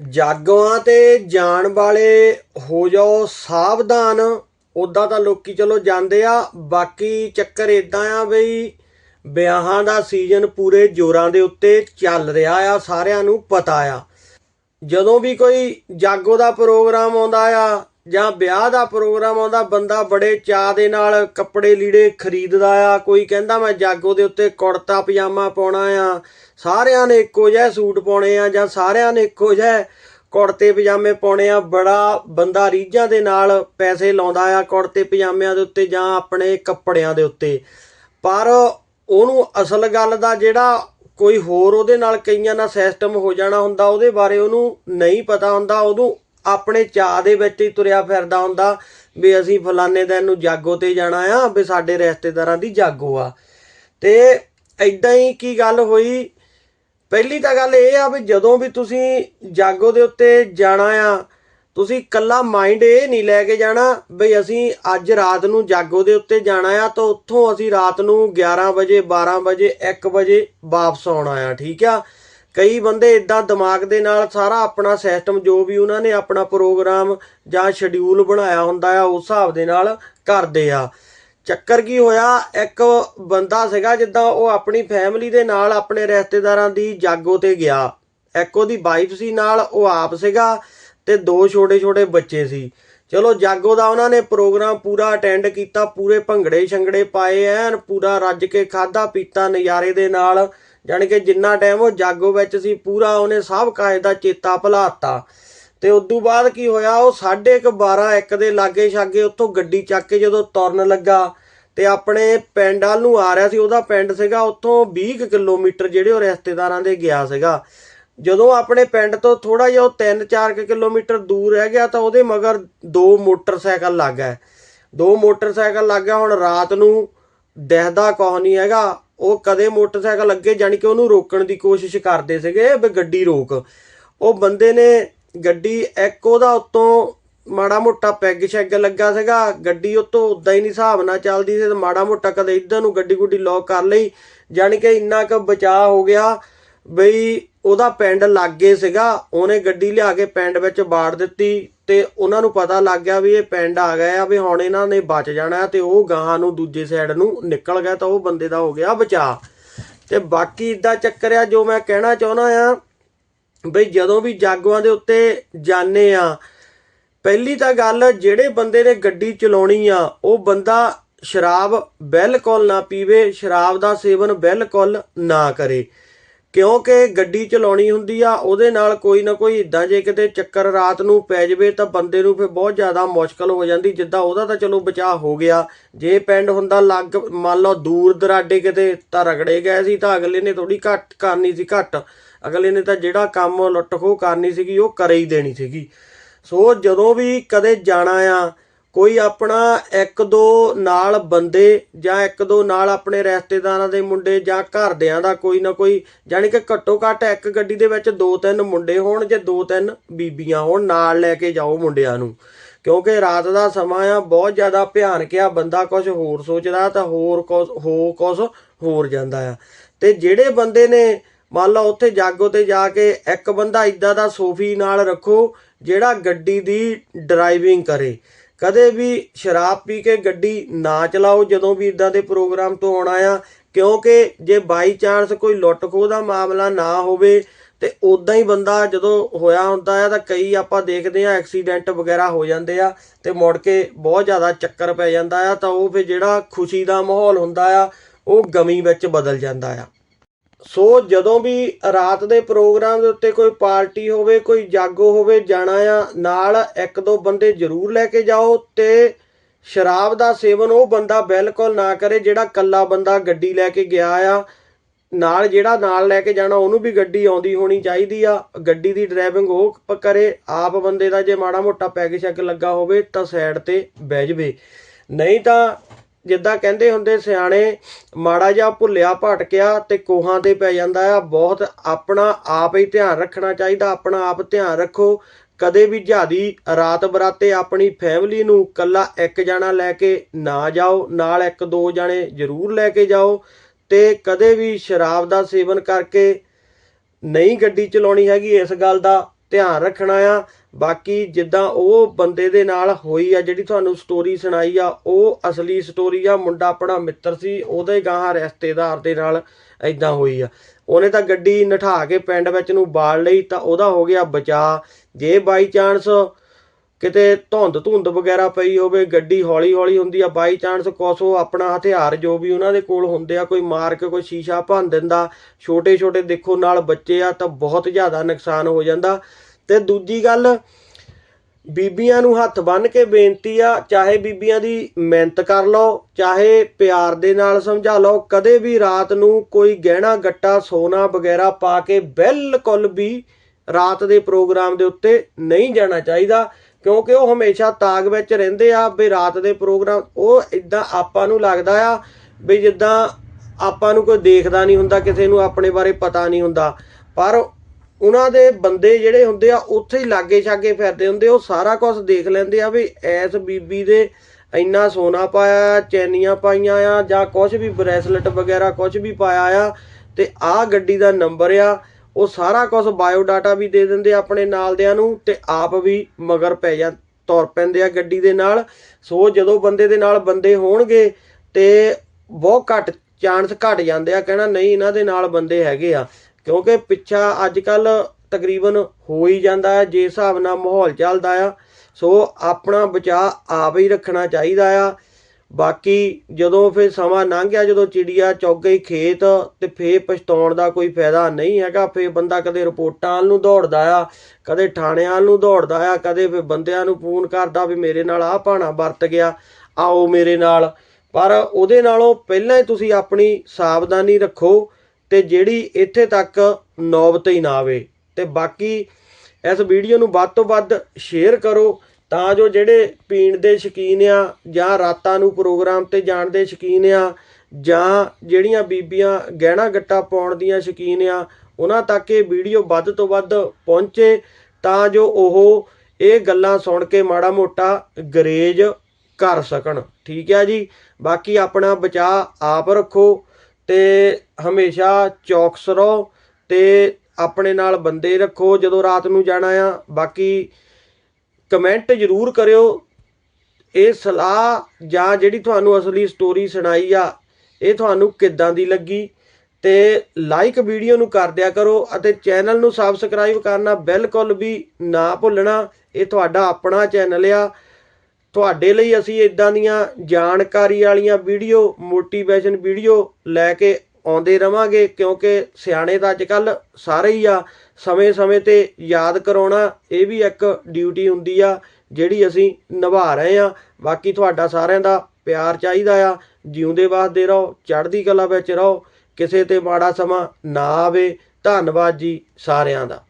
ਜਾਗੋਆਂ ਤੇ ਜਾਣ ਵਾਲੇ ਹੋ ਜਾਓ ਸਾਵਧਾਨ। ਉਦਾਂ ਤਾਂ ਲੋਕੀ ਚਲੋ ਜਾਂਦੇ ਆ, ਬਾਕੀ ਚੱਕਰ ਇਦਾਂ ਆ ਬਈ ਵਿਆਹਾਂ ਦਾ ਸੀਜ਼ਨ ਪੂਰੇ ਜ਼ੋਰਾਂ ਦੇ ਉੱਤੇ ਚੱਲ ਰਿਹਾ ਆ, ਸਾਰਿਆਂ ਨੂੰ ਪਤਾ ਆ। ਜਦੋਂ ਵੀ ਕੋਈ ਜਾਗੋ ਦਾ ਪ੍ਰੋਗਰਾਮ ਆਉਂਦਾ ਆ ਜਾਂ ਵਿਆਹ ਦਾ ਪ੍ਰੋਗਰਾਮ ਆਉਂਦਾ, ਬੰਦਾ ਬੜੇ ਚਾਅ ਦੇ ਨਾਲ ਕੱਪੜੇ ਲੀੜੇ ਖਰੀਦਦਾ ਆ, ਕੋਈ ਕਹਿੰਦਾ ਮੈਂ ਜਾਗੋ ਦੇ ਉੱਤੇ ਕੁੜਤਾ ਪਜਾਮਾ ਪਾਉਣਾ ਆ, ਸਾਰਿਆਂ ਨੇ ਇੱਕੋ ਜਿਹੇ ਸੂਟ ਪਾਉਣੇ ਆ ਜਾਂ ਸਾਰਿਆਂ ਨੇ ਇੱਕੋ ਜਿਹੇ ਕੁੜਤੇ ਪਜਾਮੇ ਪਾਉਣੇ ਆ, ਬੜਾ ਬੰਦਾ ਰੀਝਾਂ ਦੇ ਨਾਲ ਪੈਸੇ ਲਾਉਂਦਾ ਆ ਕੁੜਤੇ ਪਜਾਮਿਆਂ ਦੇ ਉੱਤੇ ਜਾਂ ਆਪਣੇ ਕੱਪੜਿਆਂ ਦੇ ਉੱਤੇ। ਪਰ ਉਹਨੂੰ ਅਸਲ ਗੱਲ ਦਾ ਜਿਹੜਾ ਕੋਈ ਹੋਰ ਉਹਦੇ ਨਾਲ ਕਈਆਂ ਨਾਲ ਸਿਸਟਮ ਹੋ ਜਾਣਾ ਹੁੰਦਾ, ਉਹਦੇ ਬਾਰੇ ਉਹਨੂੰ ਨਹੀਂ ਪਤਾ ਹੁੰਦਾ, ਉਹਨੂੰ ਆਪਣੇ ਚਾਅ ਦੇ ਵਿੱਚ ਹੀ ਤੁਰਿਆ ਫਿਰਦਾ ਹੁੰਦਾ ਵੀ ਅਸੀਂ ਫਲਾਣੇ ਦਿਨ ਨੂੰ ਜਾਗੋ ਤੇ ਜਾਣਾ ਆ, ਵੀ ਸਾਡੇ ਰਿਸ਼ਤੇਦਾਰਾਂ ਦੀ ਜਾਗੋ ਆ। ਤੇ ਐਦਾਂ ਹੀ ਕੀ ਗੱਲ ਹੋਈ? ਪਹਿਲੀ ਤਾਂ ਗੱਲ ਇਹ ਆ ਵੀ ਜਦੋਂ ਵੀ ਤੁਸੀਂ ਜਾਗੋ ਦੇ ਉੱਤੇ ਜਾਣਾ ਆ, ਤੁਸੀਂ ਕੱਲਾ ਮਾਈਂਡ ਇਹ ਨਹੀਂ ਲੈ ਕੇ ਜਾਣਾ ਵੀ ਅਸੀਂ ਅੱਜ ਰਾਤ ਨੂੰ ਜਾਗੋ ਦੇ ਉੱਤੇ ਜਾਣਾ ਆ ਤਾਂ ਉੱਥੋਂ ਅਸੀਂ ਰਾਤ ਨੂੰ 11 ਵਜੇ 12 ਵਜੇ 1 ਵਜੇ ਵਾਪਸ ਆਉਣਾ ਆ, ਠੀਕ ਆ? ਕਈ ਬੰਦੇ ਇਦਾਂ ਦਿਮਾਗ ਦੇ ਨਾਲ ਸਾਰਾ ਆਪਣਾ ਸਿਸਟਮ ਜੋ ਵੀ ਉਹਨਾਂ ਨੇ ਆਪਣਾ ਪ੍ਰੋਗਰਾਮ ਜਾਂ ਸ਼ਡਿਊਲ ਬਣਾਇਆ ਹੁੰਦਾ ਆ, ਉਸ ਹਿਸਾਬ ਦੇ ਨਾਲ ਕਰਦੇ ਆ। ਚੱਕਰ ਕੀ ਹੋਇਆ, ਇੱਕ ਬੰਦਾ ਸੀਗਾ ਜਿੱਦਾਂ ਉਹ ਆਪਣੀ ਫੈਮਿਲੀ ਦੇ ਨਾਲ ਆਪਣੇ ਰਿਸ਼ਤੇਦਾਰਾਂ ਦੀ ਜਾਗੋ ਤੇ ਗਿਆ। ਇੱਕ ਉਹਦੀ ਵਾਈਫ ਸੀ ਨਾਲ, ਉਹ ਆਪ ਸੀਗਾ ਤੇ ਦੋ ਛੋਟੇ ਛੋਟੇ ਬੱਚੇ ਸੀ। ਚਲੋ ਜਾਗੋ ਦਾ ਉਹਨਾਂ ਨੇ ਪ੍ਰੋਗਰਾਮ ਪੂਰਾ ਅਟੈਂਡ ਕੀਤਾ, ਪੂਰੇ ਭੰਗੜੇ ਛੰਗੜੇ ਪਾਏ ਐਨ, ਪੂਰਾ ਰੱਜ ਕੇ ਖਾਦਾ ਪੀਤਾ ਨਜ਼ਾਰੇ ਦੇ ਨਾਲ। ਜਾਣੀ ਕਿ ਜਿੰਨਾ ਟਾਈਮ ਉਹ ਜਾਗੋ ਵਿੱਚ ਸੀ, ਪੂਰਾ ਉਹਨੇ ਸਭ ਕਾਇ ਦਾ ਚੇਤਾ ਭੁਲਾਤਾ। ਤੇ ਤੋਂ ਬਾਅਦ ਕੀ ਹੋਇਆ, ਉਹ 12:30 ਇੱਕ ਦੇ ਲਾਗੇ ਛਾਗੇ ਉੱਥੋਂ ਗੱਡੀ ਚੱਕ ਕੇ ਜਦੋਂ ਤੁਰਨ ਲੱਗਾ, ਤੇ ਆਪਣੇ ਪਿੰਡ ਵਾਲ ਨੂੰ ਆ ਰਿਹਾ ਸੀ, ਉਹਦਾ ਪਿੰਡ ਸੀਗਾ ਉੱਥੋਂ 20 ਕੁ ਕਿਲੋਮੀਟਰ ਜਿਹੜੇ ਉਹ ਰਿਸ਼ਤੇਦਾਰਾਂ ਦੇ ਗਿਆ ਸੀਗਾ। ਜਦੋਂ ਆਪਣੇ ਪਿੰਡ ਤੋਂ ਥੋੜਾ ਜਿਹਾ ਉਹ 3-4 ਕਿਲੋਮੀਟਰ ਦੂਰ ਰਹਿ ਗਿਆ, ਤਾਂ ਉਹਦੇ ਮਗਰ ਦੋ ਮੋਟਰਸਾਈਕਲ ਲੱਗ ਗਏ। ਦੋ ਮੋਟਰਸਾਈਕਲ ਲੱਗ ਗਿਆ ਹੁਣ ਰਾਤ ਨੂੰ ਦਿਖਦਾ ਕੁਛ ਨਹੀਂ ਹੈਗਾ। ਉਹ ਕਦੇ ਮੋਟਰਸਾਈਕਲ ਅੱਗੇ ਜਾਣੀ ਕਿ ਉਹਨੂੰ ਰੋਕਣ ਦੀ ਕੋਸ਼ਿਸ਼ ਕਰਦੇ ਸੀਗੇ ਵੀ ਗੱਡੀ ਰੋਕ। ਉਹ ਬੰਦੇ ਨੇ ਗੱਡੀ ਇੱਕ ਉਹਦਾ ਉੱਤੋਂ ਮਾੜਾ ਮੋਟਾ ਪੈਗ ਸ਼ੈਗ ਲੱਗਾ ਸੀਗਾ, ਗੱਡੀ ਉੱਤੋਂ ਉਦਾਂ ਹੀ ਨਹੀਂ ਹਿਸਾਬ ਨਾਲ ਚੱਲਦੀ ਸੀ ਤੇ ਮਾੜਾ ਮੋਟਾ ਕਦੇ ਇੱਧਰ ਨੂੰ ਗੱਡੀ ਗੁੱਡੀ ਲੌਕ ਕਰ ਲਈ। ਜਾਣੀ ਕਿ ਇੰਨਾ ਕੁ ਬਚਾਅ ਹੋ ਗਿਆ ਬਈ ਉਹਦਾ ਪਿੰਡ ਲਾਗੇ ਸੀਗਾ, ਉਹਨੇ ਗੱਡੀ ਲਿਆ ਕੇ ਪਿੰਡ ਵਿੱਚ ਬਾੜ ਦਿੱਤੀ ਤੇ ਉਹਨਾਂ ਨੂੰ ਪਤਾ ਲੱਗ ਗਿਆ ਵੀ ਇਹ ਪਿੰਡ ਆ ਗਏ ਆ, ਵੀ ਹੁਣ ਇਹਨਾਂ ਨੇ ਬਚ ਜਾਣਾ ਹੈ ਤੇ ਉਹ ਗਾਹਾਂ ਨੂੰ ਦੂਜੇ ਸਾਈਡ ਨੂੰ ਨਿਕਲ ਗਿਆ ਤਾਂ ਉਹ ਬੰਦੇ ਦਾ ਹੋ ਗਿਆ ਬਚਾ। ਤੇ ਬਾਕੀ ਇਦਾਂ ਚੱਕਰ ਆ, ਜੋ ਮੈਂ ਕਹਿਣਾ ਚਾਹੁੰਦਾ ਆ, ਬਈ ਜਦੋਂ ਵੀ ਜਾਗੋਆਂ ਦੇ ਉੱਤੇ ਜਾਣੇ ਆ, ਪਹਿਲੀ ਤਾਂ ਗੱਲ ਜਿਹੜੇ ਬੰਦੇ ਨੇ ਗੱਡੀ ਚਲਾਉਣੀ ਆ, ਉਹ ਬੰਦਾ ਸ਼ਰਾਬ ਬਿਲਕੁਲ ਨਾ ਪੀਵੇ, ਸ਼ਰਾਬ ਦਾ ਸੇਵਨ ਬਿਲਕੁਲ ਨਾ ਕਰੇ। ਕਿਉਂਕਿ ਗੱਡੀ ਚਲਾਉਣੀ ਹੁੰਦੀ ਆ, ਉਹਦੇ ਨਾਲ ਕੋਈ ਨਾ ਕੋਈ ਇਦਾਂ ਜੇ ਕਿਤੇ ਚੱਕਰ ਰਾਤ ਨੂੰ ਪੈ ਜਾਵੇ ਤਾਂ ਬੰਦੇ ਨੂੰ ਫਿਰ ਬਹੁਤ ਜ਼ਿਆਦਾ ਮੁਸ਼ਕਲ ਹੋ ਜਾਂਦੀ, ਜਿੱਦਾਂ ਉਹਦਾ ਤਾਂ ਚਲੋ ਬਚਾਅ ਹੋ ਗਿਆ। ਜੇ ਪਿੰਡ ਹੁੰਦਾ ਲੱਗ, ਮੰਨ ਲਓ ਦੂਰ ਦਰਾਡੇ ਕਿਤੇ ਤਾਂ ਰਗੜੇ ਗਏ ਸੀ ਤਾਂ ਅਗਲੇ ਨੇ ਥੋੜੀ ਘੱਟ ਕਰਨੀ ਸੀ ਘੱਟ। ਅਗਲੇ ਨੇ ਤਾਂ ਜਿਹੜਾ ਕੰਮ ਲੁੱਟ ਖੋਹ ਕਰਨੀ ਸੀਗੀ, ਉਹ ਕਰੇ ਹੀ ਦੇਣੀ ਸੀਗੀ। ਸੋ ਜਦੋਂ ਵੀ ਕਦੇ ਜਾਣਾ ਆ ਕੋਈ ਆਪਣਾ ਇੱਕ ਦੋ ਨਾਲ ਬੰਦੇ ਜਾਂ ਇੱਕ ਦੋ ਨਾਲ ਆਪਣੇ ਰਿਸ਼ਤੇਦਾਰਾਂ ਦੇ ਮੁੰਡੇ ਜਾਂ ਘਰਦਿਆਂ ਦਾ ਕੋਈ ਨਾ ਕੋਈ, ਜਾਣੀ ਕਿ ਘੱਟੋ ਘੱਟ ਇੱਕ ਗੱਡੀ ਦੇ ਵਿੱਚ ਦੋ ਤਿੰਨ ਮੁੰਡੇ ਹੋਣ, ਜਾਂ ਦੋ ਤਿੰਨ ਬੀਬੀਆਂ ਹੋਣ, ਨਾਲ ਲੈ ਕੇ ਜਾਓ ਮੁੰਡਿਆਂ ਨੂੰ। ਕਿਉਂਕਿ ਰਾਤ ਦਾ ਸਮਾਂ ਆ, ਬਹੁਤ ਜ਼ਿਆਦਾ ਭਿਆਨਕ ਆ, ਬੰਦਾ ਕੁਝ ਹੋਰ ਸੋਚਦਾ ਤਾਂ ਹੋਰ ਕੁਝ ਹੋ ਕੁਝ ਹੋਰ ਜਾਂਦਾ ਆ। ਤੇ ਜਿਹੜੇ ਬੰਦੇ ਨੇ, ਮੰਨ ਲਓ ਉੱਥੇ ਜਾਗੋ ਤੇ ਜਾ ਕੇ ਇੱਕ ਬੰਦਾ ਇਦਾਂ ਦਾ ਸੋਫੀ ਨਾਲ ਰੱਖੋ, ਜਿਹੜਾ ਗੱਡੀ ਦੀ ਡਰਾਈਵਿੰਗ ਕਰੇ। ਕਦੇ ਵੀ ਸ਼ਰਾਬ ਪੀ ਕੇ ਗੱਡੀ ਨਾ ਚਲਾਓ, ਜਦੋਂ ਵੀ ਇਦਾਂ ਦੇ ਪ੍ਰੋਗਰਾਮ ਤੋਂ ਆਉਣਾ ਆ, ਕਿਉਂਕਿ ਜੇ ਬਾਈ ਚਾਂਸ ਕੋਈ ਲੁੱਟ ਖੋਹ ਦਾ ਮਾਮਲਾ ਨਾ ਹੋਵੇ ਤੇ ਉਦਾਂ ਹੀ ਬੰਦਾ ਜਦੋਂ ਹੋਇਆ ਹੁੰਦਾ ਆ, ਤਾਂ ਕਈ ਆਪਾਂ ਦੇਖਦੇ ਆ, ਐਕਸੀਡੈਂਟ ਵਗੈਰਾ ਹੋ ਜਾਂਦੇ ਆ ਤੇ ਮੁੜ ਕੇ ਬਹੁਤ ਜ਼ਿਆਦਾ ਚੱਕਰ ਪੈ ਜਾਂਦਾ ਆ, ਤਾਂ ਉਹ ਫਿਰ ਜਿਹੜਾ ਖੁਸ਼ੀ ਦਾ ਮਾਹੌਲ ਹੁੰਦਾ ਆ, ਉਹ ਗਮੀ ਵਿੱਚ ਬਦਲ ਜਾਂਦਾ ਆ। ਸੋ ਜਦੋਂ ਵੀ ਰਾਤ ਦੇ ਪ੍ਰੋਗਰਾਮ ਦੇ ਉੱਤੇ ਕੋਈ ਪਾਰਟੀ ਹੋਵੇ, ਕੋਈ ਜਾਗੋ ਹੋਵੇ, ਜਾਣਾ ਆ, ਨਾਲ ਇੱਕ ਦੋ ਬੰਦੇ ਜ਼ਰੂਰ ਲੈ ਕੇ ਜਾਓ ਤੇ ਸ਼ਰਾਬ ਦਾ ਸੇਵਨ ਉਹ ਬੰਦਾ ਬਿਲਕੁਲ ਨਾ ਕਰੇ ਜਿਹੜਾ ਕੱਲਾ ਬੰਦਾ ਗੱਡੀ ਲੈ ਕੇ ਗਿਆ ਆ। ਨਾਲ ਜਿਹੜਾ ਨਾਲ ਲੈ ਕੇ ਜਾਣਾ, ਉਹਨੂੰ ਵੀ ਗੱਡੀ ਆਉਂਦੀ ਹੋਣੀ ਚਾਹੀਦੀ ਆ। ਗੱਡੀ ਦੀ ਡਰਾਈਵਿੰਗ ਉਹ ਕਰੇ, ਆਪ ਬੰਦੇ ਦਾ ਜੇ ਮਾੜਾ ਮੋਟਾ ਪੈਗ ਸ਼ੈਗ ਲੱਗਾ ਹੋਵੇ ਤਾਂ ਸਾਈਡ ਤੇ ਬਹਿ ਜਵੇ। ਨਹੀਂ ਤਾਂ ਜਿੱਦਾਂ ਕਹਿੰਦੇ ਹੁੰਦੇ ਸਿਆਣੇ, ਮਾੜਾ ਜਿਹਾ ਭੁੱਲਿਆ ਭਟਕਿਆ ਤੇ ਕੋਹਾਂ ਤੇ ਪੈ ਜਾਂਦਾ ਆ। ਬਹੁਤ ਆਪਣਾ ਆਪ ਹੀ ਧਿਆਨ ਰੱਖਣਾ ਚਾਹੀਦਾ, ਆਪਣਾ ਆਪ ਧਿਆਨ ਰੱਖੋ। ਕਦੇ ਵੀ ਜਿਆਦੀ ਰਾਤ ਬਰਾਤੇ ਆਪਣੀ ਫੈਮਿਲੀ ਨੂੰ ਕੱਲਾ ਇੱਕ ਜਣਾ ਲੈ ਕੇ ਨਾ ਜਾਓ, ਨਾਲ ਇੱਕ ਦੋ ਜਣੇ ਜ਼ਰੂਰ ਲੈ ਕੇ ਜਾਓ ਤੇ ਕਦੇ ਵੀ ਸ਼ਰਾਬ ਦਾ ਸੇਵਨ ਕਰਕੇ ਨਹੀਂ ਗੱਡੀ ਚਲਾਉਣੀ ਹੈਗੀ, ਇਸ ਗੱਲ ਦਾ ਧਿਆਨ ਰੱਖਣਾ ਆ। ਬਾਕੀ ਜਿੱਦਾਂ ਉਹ ਬੰਦੇ ਦੇ ਨਾਲ ਹੋਈ ਆ, ਜਿਹੜੀ ਤੁਹਾਨੂੰ ਸਟੋਰੀ ਸੁਣਾਈ ਆ, ਉਹ ਅਸਲੀ ਸਟੋਰੀ ਆ, ਮੁੰਡਾ ਆਪਣਾ ਮਿੱਤਰ ਸੀ, ਉਹਦੇ ਗਾਹਾਂ ਰਿਸ਼ਤੇਦਾਰ ਦੇ ਨਾਲ ਐਦਾਂ ਹੋਈ ਆ। ਉਹਨੇ ਤਾਂ ਗੱਡੀ ਨਠਾ ਕੇ ਪਿੰਡ ਵਿੱਚ ਨੂੰ ਬਾੜ ਲਈ, ਤਾਂ ਉਹਦਾ ਹੋ ਗਿਆ ਬਚਾ ਜੇ ਬਾਈ ਚਾਂਸ ਕਿਤੇ ਧੁੰਦ ਧੁੰਦ ਵਗੈਰਾ ਪਈ ਹੋਵੇ, ਗੱਡੀ ਹੌਲੀ ਹੌਲੀ ਹੁੰਦੀ ਆ ਬਾਈ ਚਾਂਸ ਕੁਛ ਆਪਣਾ ਹਥਿਆਰ ਜੋ ਵੀ ਉਹਨਾਂ ਦੇ ਕੋਲ ਹੁੰਦੇ ਆ, ਕੋਈ ਮਾਰ ਕੇ ਕੋਈ ਸ਼ੀਸ਼ਾ ਭੰਨ ਦਿੰਦਾ ਛੋਟੇ ਛੋਟੇ ਦੇਖੋ ਨਾਲ ਬੱਚੇ ਆ, ਤਾਂ ਬਹੁਤ ਜ਼ਿਆਦਾ ਨੁਕਸਾਨ ਹੋ ਜਾਂਦਾ। ਤੇ ਦੂਜੀ ਗੱਲ, ਬੀਬੀਆਂ ਨੂੰ ਹੱਥ ਬੰਨ ਕੇ ਬੇਨਤੀ ਆ, ਚਾਹੇ ਬੀਬੀਆਂ ਦੀ ਮਿਹਨਤ ਕਰ ਲਓ, ਚਾਹੇ ਪਿਆਰ ਦੇ ਨਾਲ ਸਮਝਾ ਲਓ, ਕਦੇ ਵੀ ਰਾਤ ਨੂੰ ਕੋਈ ਗਹਿਣਾ ਗੱਟਾ, ਸੋਨਾ ਵਗੈਰਾ ਪਾ ਕੇ ਬਿਲਕੁਲ ਵੀ ਰਾਤ ਦੇ ਪ੍ਰੋਗਰਾਮ ਦੇ ਉੱਤੇ ਨਹੀਂ ਜਾਣਾ ਚਾਹੀਦਾ, ਕਿਉਂਕਿ ਉਹ ਹਮੇਸ਼ਾ ਤਾਗ ਵਿੱਚ ਰਹਿੰਦੇ ਆ ਵੀ ਰਾਤ ਦੇ ਪ੍ਰੋਗਰਾਮ, ਉਹ ਇਦਾਂ ਆਪਾਂ ਨੂੰ ਲੱਗਦਾ ਆ ਵੀ ਜਿੱਦਾਂ ਆਪਾਂ ਨੂੰ ਕੋਈ ਦੇਖਦਾ ਨਹੀਂ ਹੁੰਦਾ, ਕਿਸੇ ਨੂੰ ਆਪਣੇ ਬਾਰੇ ਪਤਾ ਨਹੀਂ ਹੁੰਦਾ, ਪਰ ਉਹਨਾਂ ਦੇ ਬੰਦੇ ਜਿਹੜੇ ਹੁੰਦੇ ਆ, ਉੱਥੇ ਹੀ ਲਾਗੇ ਛਾਗੇ ਫਿਰਦੇ ਹੁੰਦੇ ਉਹ ਸਾਰਾ ਕੁਝ ਦੇਖ ਲੈਂਦੇ ਆ ਵੀ ਐਸ ਬੀਬੀ ਦੇ ਇੰਨਾ ਸੋਨਾ ਪਾਇਆ, ਚੈਨੀਆਂ ਪਾਈਆਂ ਆ, ਜਾਂ ਕੁਝ ਵੀ ਬ੍ਰੈਸਲੇਟ ਵਗੈਰਾ ਕੁਝ ਵੀ ਪਾਇਆ ਆ, ਤੇ ਆਹ ਗੱਡੀ ਦਾ ਨੰਬਰ ਆ, ਉਹ ਸਾਰਾ ਕੁਝ ਬਾਇਓ ਡਾਟਾ ਵੀ ਦੇ ਦਿੰਦੇ ਆ ਆਪਣੇ ਨਾਲਦਿਆਂ ਨੂੰ, ਤੇ ਆਪ ਵੀ ਮਗਰ ਪੈ ਜਾਂ, ਤੁਰ ਪੈਂਦੇ ਆ ਗੱਡੀ ਦੇ ਨਾਲ। ਸੋ ਜਦੋਂ ਬੰਦੇ ਦੇ ਨਾਲ ਬੰਦੇ ਹੋਣਗੇ, ਤੇ ਬਹੁਤ ਘੱਟ ਚਾਂਸ ਘਟ ਜਾਂਦੇ ਆ, ਕਹਿਣਾ ਨਹੀਂ ਇਹਨਾਂ ਦੇ ਨਾਲ ਬੰਦੇ ਹੈਗੇ ਆ। ਕਿਉਂਕਿ ਪਿੱਛਾ ਅੱਜ ਕੱਲ ਤਕਰੀਬਨ ਹੋ ਹੀ ਜਾਂਦਾ ਹੈ, ਜੇ ਹਿਸਾਬ ਨਾਲ ਮਾਹੌਲ ਚੱਲਦਾ ਆ, ਸੋ ਆਪਣਾ ਬਚਾਅ ਆਪ ਹੀ ਰੱਖਣਾ ਚਾਹੀਦਾ ਆ। ਬਾਕੀ ਜਦੋਂ ਫਿਰ ਸਮਾਂ ਲੰਘ ਗਿਆ, ਜਦੋਂ ਚਿੜੀਆ ਚੁੱਗ ਗਈ ਖੇਤ ਤੇ ਫੇਰ ਪਛਤਾਉਣ ਦਾ ਕੋਈ ਫਾਇਦਾ ਨਹੀਂ ਹੈਗਾ, ਫੇਰ ਬੰਦਾ ਕਦੇ ਰਿਪੋਰਟਾਂ ਨੂੰ ਦੌੜਦਾ ਆ, ਕਦੇ ਥਾਣਿਆਂ ਨੂੰ ਦੌੜਦਾ ਆ, ਕਦੇ ਫੇਰ ਬੰਦਿਆਂ ਨੂੰ ਫੋਨ ਕਰਦਾ ਵੀ ਮੇਰੇ ਨਾਲ ਆਹ ਭਾਣਾ ਵਰਤ ਗਿਆ, ਆਓ ਮੇਰੇ ਨਾਲ। ਪਰ ਉਹਦੇ ਨਾਲੋਂ ਪਹਿਲਾਂ ਹੀ ਤੁਸੀਂ ਆਪਣੀ ਸਾਵਧਾਨੀ ਰੱਖੋ ਤੇ ਜਿਹੜੀ ਇੱਥੇ ਤੱਕ ਨੌਬਤ ਹੀ ਨਾ ਆਵੇ। ਤੇ ਬਾਕੀ ਇਸ ਵੀਡੀਓ ਨੂੰ ਵੱਧ ਤੋਂ ਵੱਧ ਸ਼ੇਅਰ ਕਰੋ ਤਾਂ ਜੋ ਜਿਹੜੇ ਪੀਣ ਦੇ ਸ਼ਕੀਨ ਆ ਜਾਂ ਰਾਤਾਂ ਨੂੰ ਪ੍ਰੋਗਰਾਮ ਤੇ ਜਾਣ ਦੇ ਸ਼ਕੀਨ ਆ ਜਾਂ ਜਿਹੜੀਆਂ ਬੀਬੀਆਂ ਗਹਿਣਾ ਗੱਟਾ ਪਾਉਣ ਦੀਆਂ ਸ਼ਕੀਨ ਆ, ਉਹਨਾਂ ਤੱਕ ਇਹ ਵੀਡੀਓ ਵੱਧ ਤੋਂ ਵੱਧ ਪਹੁੰਚੇ ਤਾਂ ਜੋ ਉਹ ਇਹ ਗੱਲਾਂ ਸੁਣ ਕੇ ਮਾੜਾ ਮੋਟਾ ਗਰੇਜ ਕਰ ਸਕਣ। ਠੀਕ ਹੈ ਜੀ? ਬਾਕੀ ਆਪਣਾ ਬਚਾਅ ਆਪ ਰੱਖੋ। ਤੇ ਹਮੇਸ਼ਾ ਚੌਕਸ ਰਹੋ ਤੇ ਆਪਣੇ ਨਾਲ ਬੰਦੇ ਰੱਖੋ ਜਦੋਂ ਰਾਤ ਨੂੰ ਜਾਣਾ ਆ। ਬਾਕੀ ਕਮੈਂਟ ਜ਼ਰੂਰ ਕਰਿਓ। ਇਹ ਸਲਾਹ ਜਾਂ ਜਿਹੜੀ ਤੁਹਾਨੂੰ ਅਸਲੀ ਸਟੋਰੀ ਸੁਣਾਈ ਆ, ਇਹ ਤੁਹਾਨੂੰ ਕਿੱਦਾਂ ਦੀ ਲੱਗੀ? ਤੇ ਲਾਈਕ ਵੀਡੀਓ ਨੂੰ ਕਰ ਦਿਆ ਕਰੋ ਅਤੇ ਚੈਨਲ ਨੂੰ ਸਬਸਕ੍ਰਾਈਬ ਕਰਨਾ ਬਿਲਕੁਲ ਵੀ ਨਾ ਭੁੱਲਣਾ। ਇਹ ਤੁਹਾਡਾ ਆਪਣਾ ਚੈਨਲ ਆ। ਤੁਹਾਡੇ ਲਈ ਅਸੀਂ ਇਦਾਂ ਦੀਆਂ ਜਾਣਕਾਰੀ ਵਾਲੀਆਂ ਵੀਡੀਓ ਮੋਟੀਵੇਸ਼ਨ ਵੀਡੀਓ ਲੈ ਕੇ ਆਉਂਦੇ ਰਵਾਂਗੇ, ਕਿਉਂਕਿ ਸਿਆਣੇ ਤਾਂ ਅੱਜ ਕੱਲ ਸਾਰੇ ਹੀ ਆ, ਸਮੇਂ-ਸਮੇਂ ਤੇ ਯਾਦ ਕਰਾਉਣਾ, ਇਹ ਵੀ ਇੱਕ ਡਿਊਟੀ ਹੁੰਦੀ ਆ, ਜਿਹੜੀ ਅਸੀਂ ਨਿਭਾ ਰਹੇ ਆ। ਬਾਕੀ ਤੁਹਾਡਾ ਸਾਰਿਆਂ ਦਾ ਪਿਆਰ ਚਾਹੀਦਾ ਆ। ਜਿਉਂਦੇ ਵਾਸਤੇ ਰਹੋ, ਚੜ੍ਹਦੀ ਕਲਾ ਵਿੱਚ ਰਹੋ, ਕਿਸੇ ਤੇ ਮਾੜਾ ਸਮਾਂ ਨਾ ਆਵੇ। ਧੰਨਵਾਦ ਜੀ ਸਾਰਿਆਂ ਦਾ।